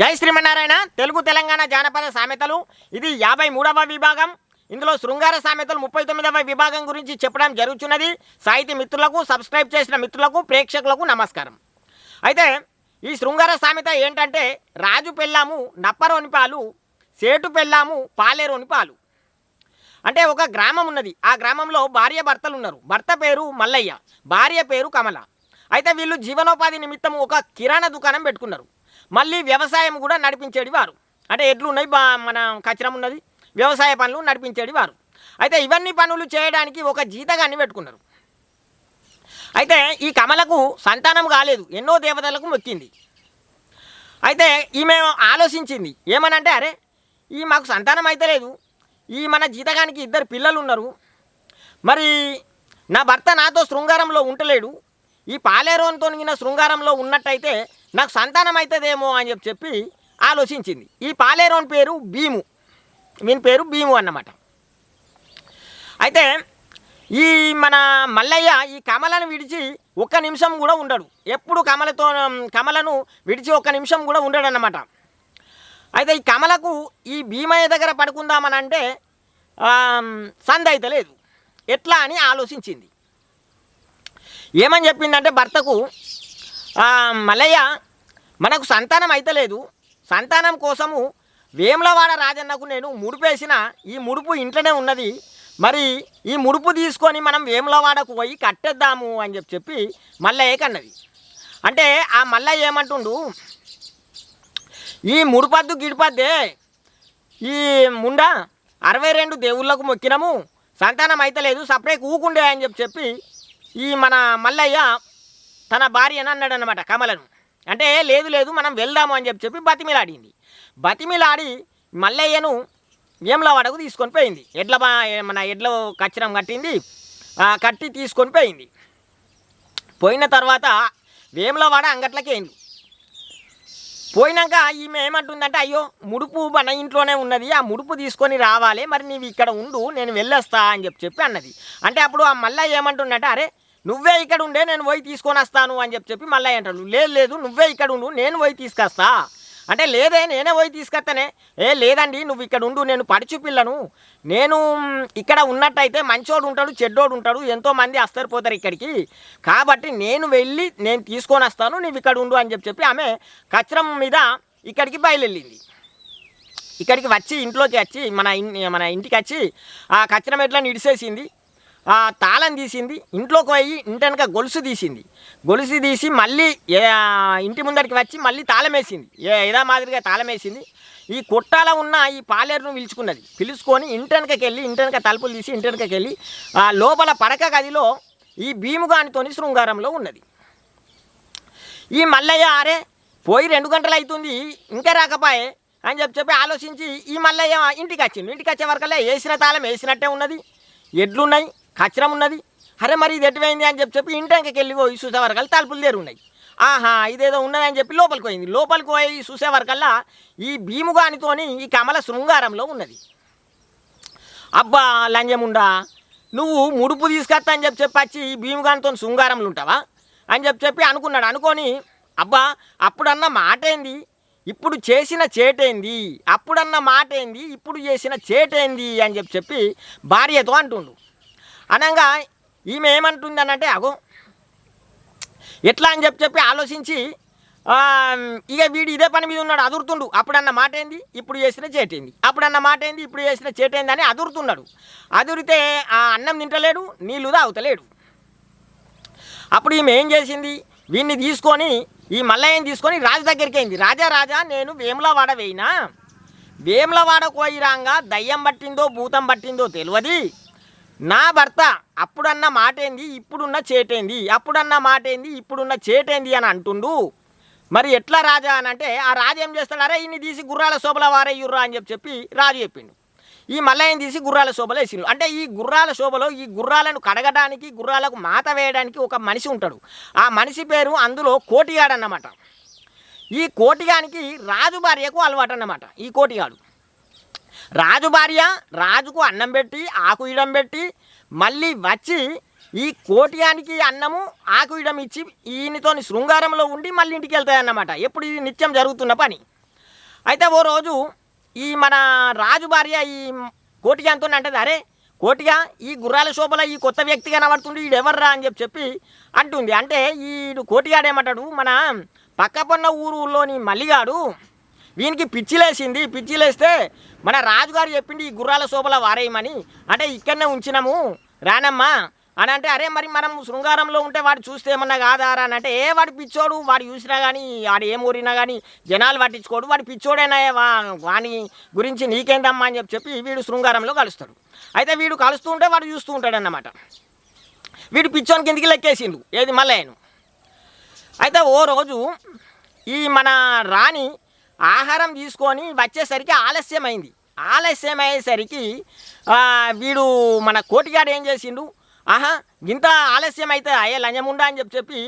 జై శ్రీమన్నారాయణ తెలుగు తెలంగాణ జానపద సామెతలు. ఇది యాభై మూడవ విభాగం. ఇందులో శృంగార సామెతలు ముప్పై తొమ్మిదవ విభాగం గురించి చెప్పడం జరుగుతున్నది సాహితీ మిత్రులకు సబ్స్క్రైబ్ చేసిన మిత్రులకు ప్రేక్షకులకు నమస్కారం. అయితే ఈ శృంగార సామెత ఏంటంటే రాజు పెళ్ళాము నప్పరోని పాలు సేటు పెళ్ళాము పాలేరోని పాలు. అంటే ఒక గ్రామం ఉన్నది. ఆ గ్రామంలో భార్య భర్తలు ఉన్నారు భర్త పేరు మల్లయ్య భార్య పేరు కమల. అయితే వీళ్ళు జీవనోపాధి నిమిత్తం ఒక కిరాణా దుకాణం పెట్టుకున్నారు. మళ్ళీ వ్యవసాయం కూడా నడిపించేది వారు. అంటే ఎడ్లు ఉన్నాయి బా మన కచరం ఉన్నది వ్యవసాయ పనులు నడిపించేది వారు. అయితే ఇవన్నీ పనులు చేయడానికి ఒక జీతగాన్ని పెట్టుకున్నారు. అయితే ఈ కమలకు సంతానం కాలేదు ఎన్నో దేవతలకు మొక్కింది. అయితే ఈమె ఆలోచించింది ఏమనంటే అరే ఈ మాకు సంతానం అయితే లేదు ఈ మన జీతగానికి ఇద్దరు పిల్లలు ఉన్నారు మరి నా భర్త నాతో శృంగారంలో ఉండలేడు ఈ పాలేరోన్తో శృంగారంలో ఉన్నట్టయితే నాకు సంతానం అవుతుందేమో అని చెప్పి చెప్పి ఆలోచించింది. ఈ పాలేరోన్ పేరు భీము. వీని పేరు భీము అన్నమాట. అయితే ఈ మన మల్లయ్య ఈ కమలను విడిచి ఒక్క నిమిషం కూడా ఉండడు. ఎప్పుడు కమలతో కమలను విడిచి ఒక్క నిమిషం కూడా ఉండడు అన్నమాట అయితే ఈ కమలకు ఈ భీమయ్య దగ్గర పడుకుందామని అంటే సంద అయితే లేదు. ఎట్లా అని ఆలోచించింది. ఏమని చెప్పిందంటే భర్తకు మలయ్య మల్లయ్య మనకు సంతానం అయితలేదు. సంతానం కోసము వేములవాడ రాజన్నకు నేను ముడుపేసిన ఈ ముడుపు ఇంట్లోనే ఉన్నది. మరి ఈ ముడుపు తీసుకొని మనం వేములవాడకు పోయి కట్టేద్దాము అని చెప్పి చెప్పి మల్లయ్యకి అన్నది. అంటే ఆ మల్లయ్య ఏమంటుండు ఈ ముడిపద్దు గిడిపద్దే ఈ ముండ అరవై రెండు దేవుళ్ళకు మొక్కినము సంతానం అయితలేదు సపరేట్ ఊకుండే అని చెప్పి చెప్పి ఈ మన మల్లయ్య తన భార్యను అన్నాడు అనమాట కమలను. అంటే లేదు లేదు మనం వెళ్దాము అని చెప్పి చెప్పి బతిమిలాడింది. బతిమిలాడి మల్లయ్యను వేములవాడకు తీసుకొని పోయింది. ఎడ్ల మన ఎడ్ల కచ్చరం కట్టింది ఆ, కట్టి తీసుకొని పోయింది. పోయిన తర్వాత వేములవాడ అంగట్లకి అయింది. పోయినాక ఈమె ఏమంటుందంటే అయ్యో ముడుపు మన ఇంట్లోనే ఉన్నది. ఆ ముడుపు తీసుకొని రావాలి. మరి నీవు ఇక్కడ ఉండు నేను వెళ్ళొస్తా అని చెప్పి చెప్పి అన్నది. అంటే అప్పుడు ఆ మల్లయ్య ఏమంటుందంటే అరే నువ్వే ఇక్కడ ఉండే నేను పోయి తీసుకొని వస్తాను అని చెప్పి చెప్పి మళ్ళీ అంటాడు. లేదు లేదు నువ్వే ఇక్కడ ఉండు నేను పోయి తీసుకొస్తా. అంటే లేదే నేనే పోయి తీసుకొస్తానే ఏ లేదండి నువ్వు ఇక్కడ ఉండు నేను పడుచు పిల్లను. నేను ఇక్కడ ఉన్నట్టయితే మంచోడు ఉంటాడు చెడ్డోడు ఉంటాడు ఎంతోమంది మంది పోతారు ఇక్కడికి. కాబట్టి నేను వెళ్ళి నేను తీసుకొని వస్తాను నువ్వు ఇక్కడ ఉండు అని చెప్పి చెప్పి ఆమె కచ్చరం మీద ఇక్కడికి బయలుదేరింది. ఇక్కడికి వచ్చి ఇంట్లోకి వచ్చి మన ఇన్ మన ఇంటికి వచ్చి ఆ కచ్చరం ఎట్లా నిడిసేసింది ఆ తాళం తీసింది ఇంట్లోకి పోయి ఇంటి వెనక గొలుసు తీసింది. గొలుసు తీసి మళ్ళీ ఇంటి ముందరికి వచ్చి మళ్ళీ తాళం వేసింది. ఏ ఏదా మాదిరిగా తాళం వేసింది. ఈ కొట్టాల ఉన్న ఈ పాలేరును పిలుచుకున్నది. పిలుచుకొని ఇంటి వెనకకి వెళ్ళి ఇంటి వెనక తలుపులు తీసి ఇంటి వెనకకి వెళ్ళి ఆ లోపల పడక గదిలో ఈ భీముగానితోని శృంగారంలో ఉన్నది. ఈ మల్లయ్య అరే పోయి రెండు గంటలు అవుతుంది ఇంకా రాకపాయే అని చెప్పి చెప్పి ఆలోచించి ఈ మల్లయ్య ఇంటికి వచ్చిండు. ఇంటికి వచ్చే వరకల్లా వేసిన తాళం వేసినట్టే ఉన్నది. ఎడ్లున్నాయి. కచ్చరం ఉన్నది. అరే మరి ఇది ఎటువైంది అని చెప్పి చెప్పి ఇంటికి వెళ్ళి పోయి చూసేవరకల్లా తలుపులు తెరున్నాయి. ఆహా ఇదేదో ఉన్నది అని చెప్పి లోపలికి పోయింది. లోపలికి పోయి చూసేవరకల్లా ఈ భీముగానితోని ఈ కమల శృంగారంలో ఉన్నది. అబ్బా లంజముండా నువ్వు ముడుపు తీసుకొస్తా అని చెప్పి చెప్పి వచ్చి ఈ భీముగానితో శృంగారంలు ఉంటావా? అని చెప్పి చెప్పి అనుకున్నాడు. అనుకొని అబ్బా అప్పుడన్న మాట ఏంది ఇప్పుడు చేసిన చేటేంది? అప్పుడన్న మాట ఏంది ఇప్పుడు చేసిన చేటేంది? అని చెప్పి చెప్పి భార్యతో అంటుండు. అనగా ఈమె ఏమంటుంది అనంటే అగో ఎట్లా అని చెప్పి చెప్పి ఆలోచించి ఇక వీడు ఇదే పని మీద ఉన్నాడు అదురుతుండు. అప్పుడన్న మాట ఏంది ఇప్పుడు చేసిన చేటేంది? అప్పుడన్న మాట ఏంది ఇప్పుడు చేసిన చేటేంది అని అదురుతున్నాడు. అదురితే ఆ అన్నం తింటలేడు నీళ్ళు తాగుతలేడు. అప్పుడు ఈమె ఏం చేసింది? వీడిని తీసుకొని ఈ మల్లయ్యని తీసుకొని రాజు దగ్గరికి అయింది రాజా రాజా నేను వేములవాడ వేయినా? వేములవాడ కోయిరాంగా దయ్యం పట్టిందో భూతం పట్టిందో తెలియదు నా భర్త అప్పుడన్న మాట ఏంది ఇప్పుడున్న చేటేంది అప్పుడన్న మాట ఏంది ఇప్పుడున్న చేటేంది అని అంటుండు. మరి ఎట్లా రాజా అని అంటే ఆ రాజు ఏం చేస్తాడు అరే ఇన్ని తీసి గుర్రాల శోభల వారయ్యుర్రా అని చెప్పి చెప్పి రాజు చెప్పిండు. ఈ మల్లయ్యని తీసి గుర్రాల శోభలో వేసిండు. అంటే ఈ గుర్రాల శోభలో ఈ గుర్రాలను కడగడానికి గుర్రాలకు మాత వేయడానికి ఒక మనిషి ఉంటాడు. ఆ మనిషి పేరు అందులో కోటిగాడు అన్నమాట ఈ కోటిగానికి రాజు భార్యకు అలవాటు అన్నమాట ఈ కోటిగాడు. రాజు భార్య రాజుకు అన్నం పెట్టి ఆకు ఇడం పెట్టి మళ్ళీ వచ్చి ఈ కోటియానికి అన్నము ఆకు ఇడం ఇచ్చి ఈయనతోని శృంగారంలో ఉండి మళ్ళీ ఇంటికి వెళ్తాయన్నమాట. ఎప్పుడు ఇది నిత్యం జరుగుతున్న పని. అయితే ఓ రోజు ఈ మన రాజు భార్య ఈ కోటియాంతో అంటే అంటది అరే కోటిగా ఈ గుర్రాల శోభలో ఈ కొత్త వ్యక్తి కనబడుతుంది ఈడు ఎవర్రా అని చెప్పి చెప్పి అంటుంది. అంటే ఈ కోటిగాడు ఏమంటాడు మన పక్కపన్న ఊరులోని మల్లిగాడు వీనికి పిచ్చిలేసింది పిచ్చిలేస్తే మన రాజుగారు చెప్పింది ఈ గుర్రాల శోభల వారేయమని. అంటే ఇక్కడనే ఉంచినాము. రానమ్మా. అని అంటే అరే మరి మనం శృంగారంలో ఉంటే వాడు చూస్తే ఏమన్నా కాదారా అని అంటే ఏ వాడు పిచ్చోడు వాడు చూసినా కానీ వాడు ఏం ఊరినా కానీ జనాలు పట్టించుకోడు. వాడు పిచ్చోడైనా వా వాని గురించి నీకేందమ్మా అని చెప్పి చెప్పి వీడు శృంగారంలో కలుస్తాడు. అయితే వీడు కలుస్తూ ఉంటే వాడు చూస్తూ ఉంటాడన్నమాట. వీడు పిచ్చోని కిందికి లెక్కేసిండు? ఏది మల్లయ్యను అయితే ఓ రోజు ఈ మన రాణి ఆహారం తీసుకొని వచ్చేసరికి ఆలస్యమైంది. ఆలస్యం అయ్యేసరికి వీడు మన కోటిగాడు ఏం చేసిండు? ఆహా ఇంత ఆలస్యం అయితే అయ్యే లంజముండా అని చెప్పి చెప్పి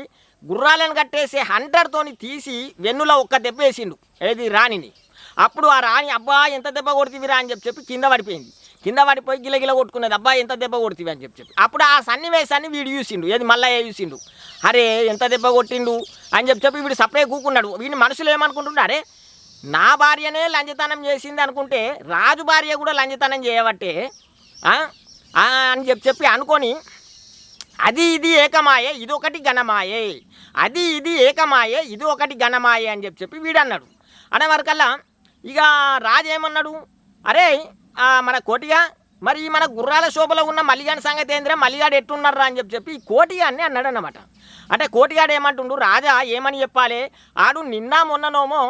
గుర్రాలను కట్టేసి హంటర్తోని తీసి వెన్నులో ఒక్క దెబ్బ వేసిండు. ఏది రాణిని. అప్పుడు ఆ రాణి అబ్బా ఎంత దెబ్బ కొడుతీవిరా అని చెప్పి చెప్పి కింద పడిపోయింది. కింద పడిపోయి గిలగిల కొట్టుకున్నది. అబ్బా ఎంత దెబ్బ కొడుతీవి అని చెప్పి చెప్పి. అప్పుడు ఆ సన్నివేశాన్ని వీడు చూసిండు. ఏది మల్లయ్య చూసిండు. అరే ఎంత దెబ్బ కొట్టిండు అని చెప్పి చెప్పి వీడు సపరేట్ కూకున్నాడు. వీడిని మనుషులు ఏమనుకుంటుండే అరే నా భార్యనే లంచతనం చేసింది అనుకుంటే రాజు భార్య కూడా లంచతనం చేయబట్టే అని చెప్పి చెప్పి అనుకొని అది ఇది ఏకమాయే ఇది ఒకటి ఘనమాయే అది ఇది ఏకమాయే ఇది ఒకటి ఘనమాయే అని చెప్పి చెప్పి వీడు అన్నాడు అనే వరకల్లా ఇక రాజు ఏమన్నాడు? అరే మన కోటిగా మరి మన గుర్రాల శోభలో ఉన్న మల్లిగాని సంగతి ఏంద్రే? మల్లిగాడు ఎట్టున్నారా అని చెప్పి చెప్పి ఈ అని అన్నాడు అన్నమాట అంటే కోటిగాడు ఏమంటుండు? రాజా ఏమని చెప్పాలి? ఆడు నిన్న మొన్ననోమో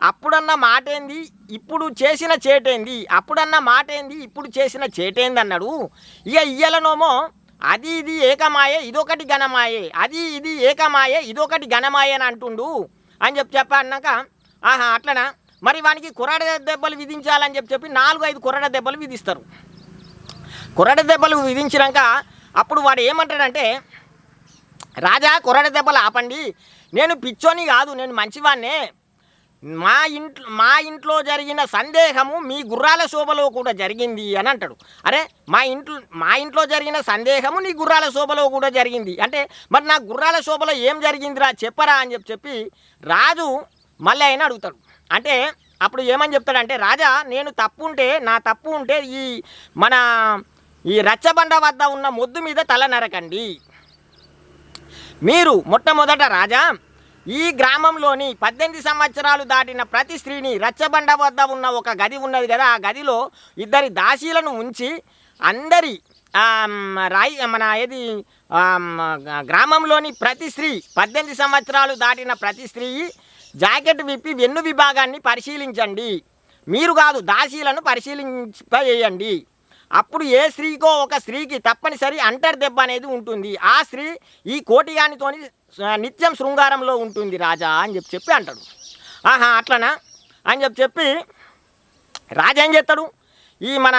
అప్పుడన్న మాట ఏంది ఇప్పుడు చేసిన చేటేంది? అప్పుడన్న మాట ఏంది ఇప్పుడు చేసిన చేటేంది అన్నాడు ఇక ఇయ్యలనోమో అది ఇది ఏకమాయే ఇదొకటి ఘనమాయే అది ఇది ఏకమాయే ఇదొకటి ఘనమాయే అని అంటుండు. అని చెప్పి చెప్ప అన్నాక ఆహా అట్లనా? మరి వానికి కుర్రాడ దెబ్బలు విధించాలని చెప్పి చెప్పి నాలుగు ఐదు కుర్రాడ దెబ్బలు విధిస్తారు. కుర్రాడ దెబ్బలు విధించినాక అప్పుడు వాడు ఏమంటాడంటే రాజా కుర్రాడ దెబ్బలు ఆపండి. నేను పిచ్చోని కాదు నేను మంచివాన్నే మా ఇంట్లో మా ఇంట్లో జరిగిన సందేహము మీ గుర్రాల శోభలో కూడా జరిగింది అని అంటాడు. అరే మా ఇంట్లో మా ఇంట్లో జరిగిన సందేహము నీ గుర్రాల శోభలో కూడా జరిగింది. అంటే మరి నా గుర్రాల శోభలో ఏం జరిగిందిరా చెప్పరా అని చెప్పి చెప్పి రాజు మళ్ళీ ఆయన అడుగుతాడు. అంటే అప్పుడు ఏమని చెప్తాడంటే రాజా నేను తప్పు ఉంటే నా తప్పు ఉంటే ఈ మన ఈ రచ్చబండ వద్ద ఉన్న మొద్దు మీద తల నరకండి. మీరు మొట్టమొదట రాజా ఈ గ్రామంలోని పద్దెనిమిది సంవత్సరాలు దాటిన ప్రతి స్త్రీని రచ్చబండ వద్ద ఉన్న ఒక గది ఉన్నది కదా ఆ గదిలో ఇద్దరి దాసీలను ఉంచి అందరి రాయి మన ఏది గ్రామంలోని ప్రతి స్త్రీ పద్దెనిమిది సంవత్సరాలు దాటిన ప్రతి స్త్రీ జాకెట్ విప్పి వెన్ను విభాగాన్ని పరిశీలించండి. మీరు కాదు దాసీలను పరిశీలించేయండి అప్పుడు ఏ స్త్రీకో ఒక స్త్రీకి తప్పనిసరి అంటర్ దెబ్బ అనేది ఉంటుంది. ఆ స్త్రీ ఈ కోటిగానితోని నిత్యం శృంగారంలో ఉంటుంది రాజా అని చెప్పి చెప్పి అంటాడు. ఆహా అట్లనా? అని చెప్పి చెప్పి రాజా ఏం చేస్తాడు? ఈ మన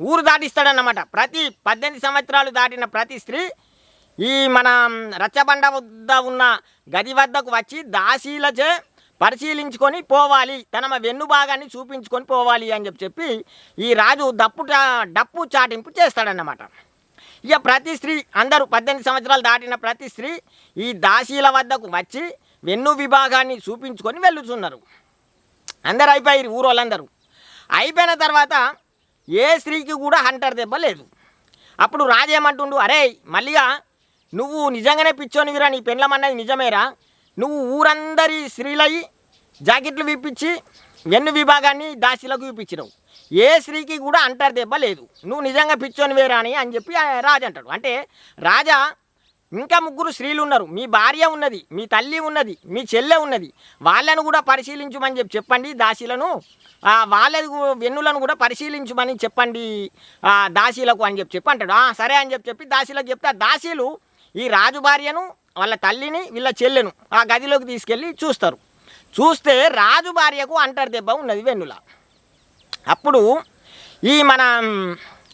ఊరు దాటిస్తాడన్నమాట. ప్రతి పద్దెనిమిది సంవత్సరాలు దాటిన ప్రతి స్త్రీ ఈ మన రచ్చబండ వద్ద ఉన్న గది వద్దకు వచ్చి దాసీలచే పరిశీలించుకొని పోవాలి. తన వెన్ను భాగాన్ని చూపించుకొని పోవాలి అని చెప్పి చెప్పి ఈ రాజు దప్పు డప్పు చాటింపు చేస్తాడన్నమాట. ఇక ప్రతి స్త్రీ అందరూ పద్దెనిమిది సంవత్సరాలు దాటిన ప్రతి స్త్రీ ఈ దాసీల వద్దకు వచ్చి వెన్ను విభాగాన్ని చూపించుకొని వెళ్ళుతున్నారు అందరు అయిపోయారు ఊరోళ్ళందరూ. అయిపోయిన తర్వాత ఏ స్త్రీకి కూడా హంటర్ దెబ్బ లేదు. అప్పుడు రాజు ఏమంటుండు అరే మళ్ళీగా నువ్వు నిజంగానే పిచ్చోనివిరా నీ పెండ్లమన్నది నిజమేరా? నువ్వు ఊరందరి స్త్రీలయి జాకెట్లు విప్పించి వెన్ను విభాగాన్ని దాసీలకు విప్పించినావు. ఏ స్త్రీకి కూడా అంటారు దెబ్బ లేదు. నువ్వు నిజంగా పిచ్చోనివేరా అని అని చెప్పి రాజు అంటాడు. అంటే రాజా ఇంకా ముగ్గురు స్త్రీలు ఉన్నారు. మీ భార్య ఉన్నది మీ తల్లి ఉన్నది మీ చెల్లె ఉన్నది. వాళ్ళను కూడా పరిశీలించమని చెప్పి చెప్పండి దాసీలను. వాళ్ళది వెన్నులను కూడా పరిశీలించమని చెప్పండి దాసీలకు అని చెప్పి చెప్పి అంటాడు. సరే అని చెప్పి చెప్పి దాసీలకు చెప్తే దాసీలు ఈ రాజు భార్యను వాళ్ళ తల్లిని వీళ్ళ చెల్లెను ఆ గదిలోకి తీసుకెళ్ళి చూస్తారు. చూస్తే రాజు భార్యకు అంటర్ దెబ్బ ఉన్నది వెన్నుల. అప్పుడు ఈ మన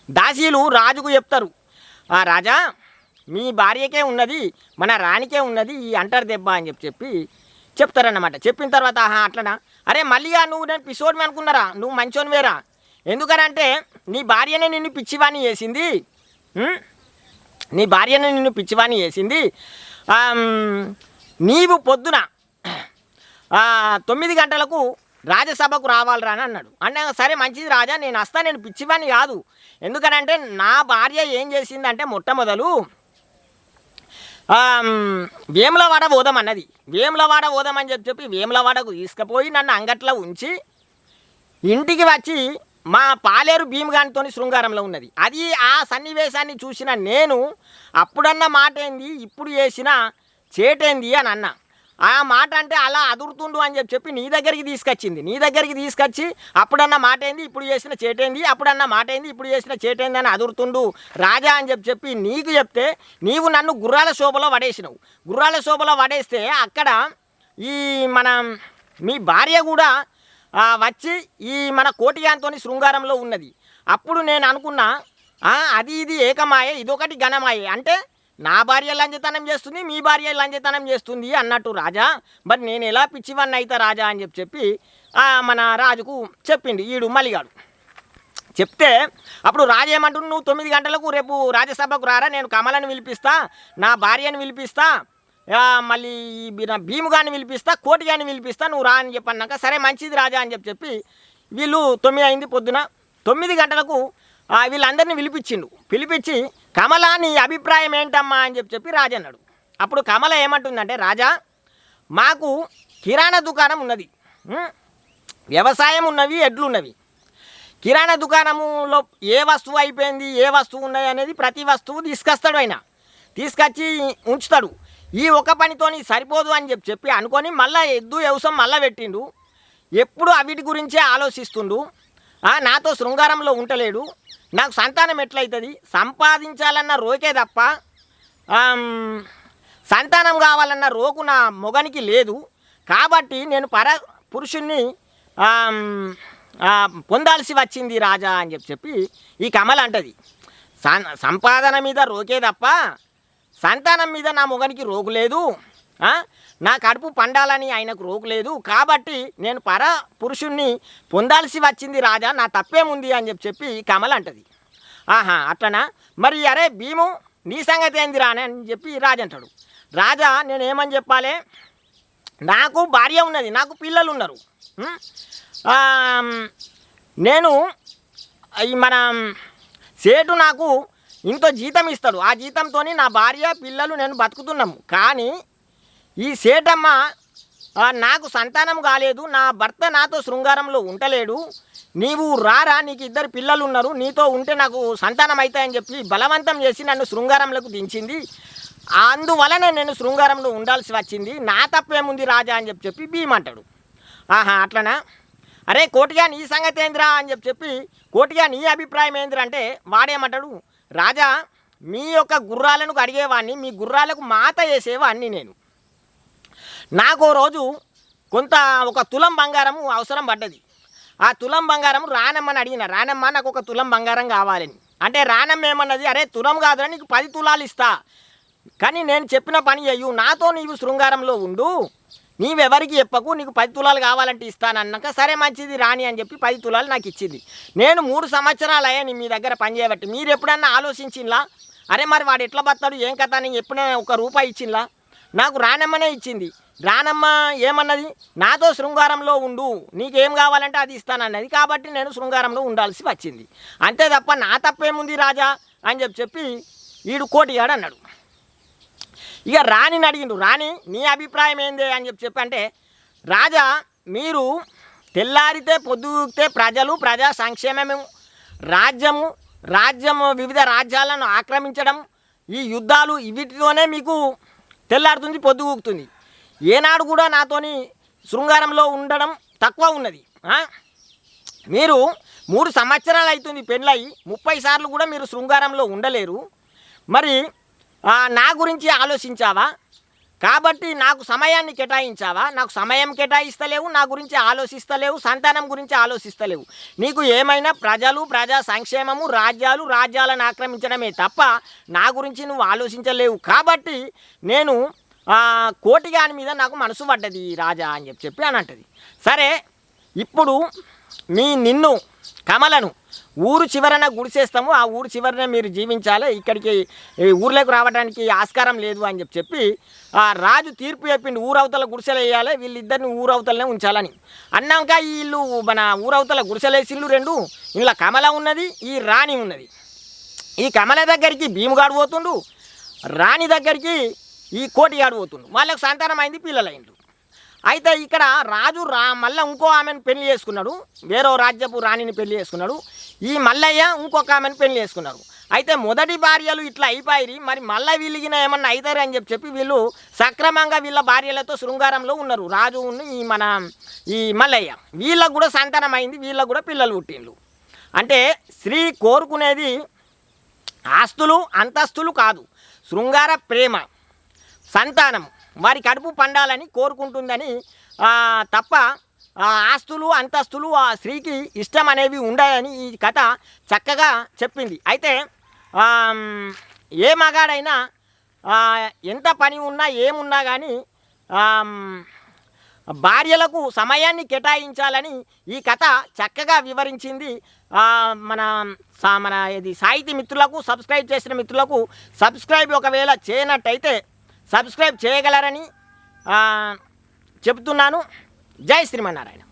దాసీలు రాజుకు చెప్తారు "ఆ, రాజా మీ భార్యకే ఉన్నది మన రాణికే ఉన్నది ఈ అంటర్ దెబ్బ అని చెప్పి చెప్పి చెప్తారన్నమాట. చెప్పిన తర్వాత ఆహా అట్లనా? అరే మళ్ళీ నువ్వు నేను పిసోడివి అనుకున్నారా? నువ్వు మంచోని వేరా? ఎందుకనంటే నీ భార్యనే నిన్ను పిచ్చివాణి చేసింది. నీ భార్యనే నిన్ను పిచ్చివాణి చేసింది. నీవు పొద్దున తొమ్మిది గంటలకు రాజ్యసభకు రావాలిరా అని అన్నాడు. అంటే సరే మంచిది రాజా నేను వస్తా నేను పిచ్చివాని కాదు. ఎందుకనంటే నా భార్య ఏం చేసిందంటే మొట్టమొదలు వేములవాడ పోదాం అన్నది. వేములవాడ పోదామని అని చెప్పి చెప్పి వేములవాడకు తీసుకుపోయి నన్ను అంగట్లో ఉంచి ఇంటికి వచ్చి మా పాలేరు భీమగానితో శృంగారంలో ఉన్నది. అది ఆ సన్నివేశాన్ని చూసిన నేను అప్పుడన్న మాట ఏంది ఇప్పుడు చేసిన చేటేంది అని అన్నా. ఆ మాట అంటే అలా అదురుతుండు అని చెప్పి చెప్పి నీ దగ్గరికి తీసుకొచ్చింది. నీ దగ్గరికి తీసుకొచ్చి అప్పుడన్న మాట ఏంది ఇప్పుడు చేసిన చేటేంది అప్పుడన్న మాట ఏంది ఇప్పుడు చేసిన చేటేంది అని అదురుతుండు రాజా అని చెప్పి చెప్పి నీకు చెప్తే నీవు నన్ను గుర్రాల శోభలో పడేసినావు. గుర్రాల శోభలో పడేస్తే అక్కడ ఈ మన మీ భార్య కూడా వచ్చి ఈ మన కోటియాంతోని శృంగారంలో ఉన్నది. అప్పుడు నేను అనుకున్నా అది ఇది ఏకమాయ ఇదొకటి ఘనమాయ. అంటే నా భార్య లంజతనం చేస్తుంది మీ భార్య లంజతనం చేస్తుంది అన్నట్టు రాజా. మరి నేను ఎలా పిచ్చివన్నీ అవుతా రాజా అని చెప్పి చెప్పి మన రాజుకు చెప్పిండు ఈడు మలిగాడు చెప్తే అప్పుడు రాజు నువ్వు తొమ్మిది గంటలకు రేపు రాజ్యసభకు రారా నేను కమలను పిలిపిస్తా నా భార్యను పిలిపిస్తా మళ్ళీ భీము కానీ నా భీముగాని పిలిపిస్తా పిలిపిస్తా నువ్వు రా అని చెప్పి అన్నాక సరే మంచిది రాజా అని చెప్పి చెప్పి వీళ్ళు తొమ్మిది అయింది పొద్దున. తొమ్మిది గంటలకు వీళ్ళందరినీ పిలిపించిండు. పిలిపించి కమల నీ అభిప్రాయం ఏంటమ్మా అని చెప్పి చెప్పి రాజా అన్నాడు. అప్పుడు కమల ఏమంటుందంటే రాజా మాకు కిరాణా దుకాణం ఉన్నది. వ్యవసాయం ఉన్నవి ఎడ్లు ఉన్నవి. కిరాణా దుకాణములో ఏ వస్తువు అయిపోయింది ఏ వస్తువు ఉన్నది అనేది ప్రతి వస్తువు తీసుకొస్తాడు ఆయన. తీసుకొచ్చి ఉంచుతాడు. ఈ ఒక పనితోని సరిపోదు అని చెప్పి చెప్పి అనుకొని మళ్ళీ ఎద్దు వ్యవసాయం మళ్ళీ పెట్టిండు. ఎప్పుడు అవిటి గురించే ఆలోచిస్తుండు. నాతో శృంగారంలో ఉండలేడు నాకు సంతానం ఎట్లయితుంది? సంపాదించాలన్న రోకే తప్ప సంతానం కావాలన్న రోకు నా మొగనికి లేదు. కాబట్టి నేను పర పురుషుణ్ణి పొందాల్సి వచ్చింది రాజా అని చెప్పి చెప్పి ఈ కమల అంటది సం- సంపాదన మీద రోకే తప్ప సంతానం మీద నా మొగనికి రోగు లేదు. నా కడుపు పండాలని ఆయనకు రోగు లేదు. కాబట్టి నేను పర పురుషుణ్ణి పొందాల్సి వచ్చింది రాజా నా తప్పేముంది అని చెప్పి చెప్పి కమల అంటది. ఆహా అట్లనా? మరి అరే భీము నీ సంగతి ఏంది రానే అని చెప్పి రాజు అంటాడు. రాజా నేను ఏమని చెప్పాలి? నాకు భార్య ఉన్నది నాకు పిల్లలు ఉన్నారు. నేను ఈ మన సేటు నాకు ఇంతో జీతం ఇస్తాడు. ఆ జీతంతో నా భార్య పిల్లలు నేను బతుకుతున్నాము. కానీ ఈ సేటమ్మ నాకు సంతానం కాలేదు. నా భర్త నాతో శృంగారంలో ఉండలేడు. నీవు రారా నీకు ఇద్దరు పిల్లలు ఉన్నారు. నీతో ఉంటే నాకు సంతానం అవుతాయని చెప్పి బలవంతం చేసి నన్ను శృంగారంలోకి దించింది. అందువలన నేను శృంగారంలో ఉండాల్సి వచ్చింది. నా తప్పేముంది రాజా అని చెప్పి చెప్పి భీమంటాడు ఆహా అట్లనా? అరే కోటిగా నీ సంగతి ఏందిరా అని చెప్పి చెప్పి కోటిగా నీ అభిప్రాయం ఏందిరా అంటే వాడేమంటాడు? రాజా మీ యొక్క గుర్రాలను కడిగేవాడిని మీ గుర్రాలకు మాత వేసేవాడిని నేను. నాకు రోజు కొంత ఒక తులం బంగారము అవసరం పడ్డది. ఆ తులం బంగారం రానమ్మని అడిగిన రానమ్మ నాకు ఒక తులం బంగారం కావాలని. అంటే రానమ్మ ఏమన్నది అరే తులం కాదురా నీకు పది తులాలు ఇస్తా. కానీ నేను చెప్పిన పని చెయ్యు నాతో నీవు శృంగారంలో ఉండు. నీవెవరికి చెప్పకు నీకు పది తులాలు కావాలంటే ఇస్తానన్నాక సరే మంచిది రాని అని చెప్పి పది తులాలు నాకు ఇచ్చింది నేను మూడు సంవత్సరాలు అయ్యాను మీ దగ్గర పని చేయబట్టి మీరు ఎప్పుడన్నా ఆలోచించింలా అరే మరి వాడు ఎట్లా బతాడు ఏం కథ నేను ఎప్పుడైనా ఒక రూపాయి ఇచ్చింలా నాకు రానమ్మనే ఇచ్చింది. రానమ్మ ఏమన్నది? నాతో శృంగారంలో ఉండు నీకేం కావాలంటే అది ఇస్తానన్నది. కాబట్టి నేను శృంగారంలో ఉండాల్సి వచ్చింది. అంతే తప్ప నా తప్పేముంది రాజా అని చెప్పి చెప్పి వీడు కోటిగాడు అన్నాడు. ఇక రాణిని అడిగిండు రాణి నీ అభిప్రాయం ఏంది అని చెప్పి చెప్పంటే రాజా మీరు తెల్లారితే పొద్దుతే ప్రజలు ప్రజా సంక్షేమము రాజ్యము రాజ్యము వివిధ రాజ్యాలను ఆక్రమించడం ఈ యుద్ధాలు వీటితోనే మీకు తెల్లారుతుంది పొద్దుగూకుతుంది ఏనాడు కూడా నాతోని శృంగారంలో ఉండడం తక్కువ ఉన్నది. మీరు మూడు సంవత్సరాలు అవుతుంది పెళ్ళయి ముప్పై సార్లు కూడా మీరు శృంగారంలో ఉండలేరు. మరి నా గురించి ఆలోచించావా? కాబట్టి నాకు సమయాన్ని కేటాయించావా? నాకు సమయం కేటాయిస్తలేవు నా గురించి ఆలోచిస్తలేవు సంతానం గురించి ఆలోచిస్తలేవు. నీకు ఏమైనా ప్రజలు ప్రజా సంక్షేమము రాజ్యాలు రాజ్యాలను ఆక్రమించడమే తప్ప నా గురించి నువ్వు ఆలోచించలేవు. కాబట్టి నేను కోటిగాని మీద నాకు మనసు పడ్డది రాజా అని చెప్పి చెప్పి అని అంటది. సరే ఇప్పుడు మీ నిన్ను కమలను. ఊరు చివరన గుడిసేస్తాము. ఆ ఊరు చివరన మీరు జీవించాలి. ఇక్కడికి ఊర్లోకి రావడానికి ఆస్కారం లేదు అని చెప్పి చెప్పి ఆ రాజు తీర్పు చెప్పిండు. ఊరవతల గుడిసెలు వేయాలి. వీళ్ళిద్దరిని ఊరవతలనే ఉంచాలని. అన్నాక వీళ్ళు మన ఊరవతల గుడిసెలేసిళ్ళు రెండు. ఇందులో కమల ఉన్నది ఈ రాణి ఉన్నది. ఈ కమల దగ్గరికి భీముగాడు పోతుండు. రాణి దగ్గరికి ఈ కోటిగాడు పోతుండు. వాళ్ళకు సంతానం అయింది పిల్లలైండు అయితే ఇక్కడ రాజు రా మళ్ళీ ఇంకో ఆమెను పెళ్ళి చేసుకున్నాడు. వేరే రాజ్యపు రాణిని పెళ్ళి చేసుకున్నాడు. ఈ మల్లయ్య ఇంకొక ఆమెను పెళ్ళి చేసుకున్నాడు. అయితే మొదటి భార్యలు ఇట్లా అయిపోయి మరి మళ్ళీ వీళ్ళకిన ఏమన్నా అవుతారు అని చెప్పి చెప్పి వీళ్ళు సక్రమంగా వీళ్ళ భార్యలతో శృంగారంలో ఉన్నారు. రాజు ఈ మన ఈ మల్లయ్య. వీళ్ళకు కూడా సంతానం అయింది. వీళ్ళకు కూడా పిల్లలు పుట్టిండ్రు అంటే స్త్రీ కోరుకునేది ఆస్తులు అంతస్తులు కాదు. శృంగార ప్రేమ సంతానం వారి కడుపు పండాలని కోరుకుంటుందని తప్ప ఆస్తులు అంతస్తులు ఆ స్త్రీకి ఇష్టం అనేవి ఉండదని ఈ కథ చక్కగా చెప్పింది. అయితే ఏ మగాడైనా ఎంత పని ఉన్నా ఏమున్నా కానీ భార్యలకు సమయాన్ని కేటాయించాలని ఈ కథ చక్కగా వివరించింది. మన సా- మన ఇది సాహితీ మిత్రులకు సబ్స్క్రైబ్ చేసిన మిత్రులకు సబ్స్క్రైబ్ ఒకవేళ చేయనట్టయితే సబ్స్క్రైబ్ చేయగలరని చెబుతున్నాను. జై శ్రీమన్నారాయణ.